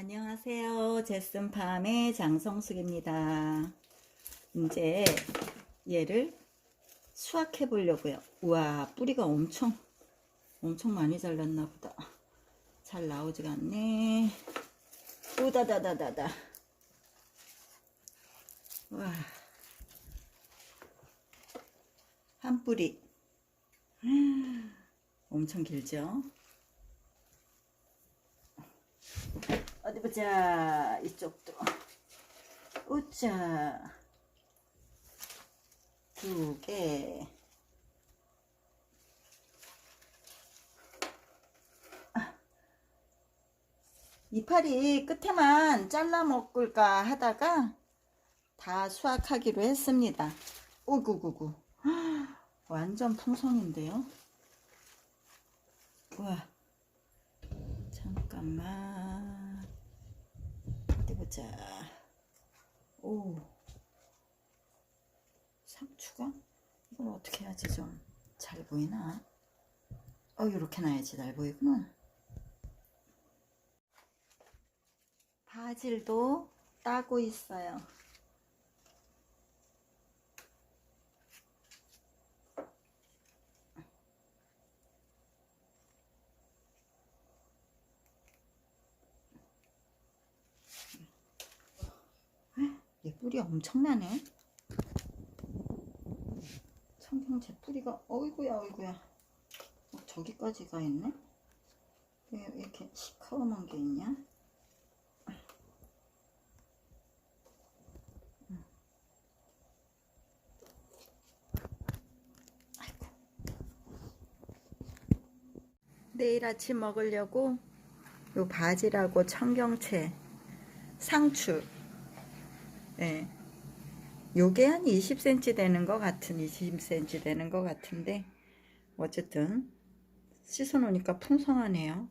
안녕하세요. 제슨팜의 장성숙입니다. 이제 얘를 수확해 보려고요. 우와, 뿌리가 엄청, 엄청 많이 잘랐나 보다. 잘 나오지가 않네. 우다다다다다. 와. 한 뿌리. 엄청 길죠? 어디 보자. 이쪽도. 우짜. 두 개. 아. 이파리 끝에만 잘라 먹을까 하다가 다 수확하기로 했습니다. 우구구구. 완전 풍성인데요. 우와. 잠깐만. 보자. 오. 상추가? 이걸 어떻게 해야지 좀 잘 보이나? 어, 이렇게 놔야지 잘 보이구나. 바질도 따고 있어요. 얘 뿌리 엄청나네. 청경채 뿌리가 어이구야 어이구야. 어, 저기까지 가 있네. 왜 이렇게 시커먼 게 있냐? 내일 아침 먹으려고 요 바지라고 청경채, 상추, 예. 요게 한 20cm 되는 것 같은 20cm 되는 것 같은데 어쨌든 씻어 놓으니까 풍성하네요.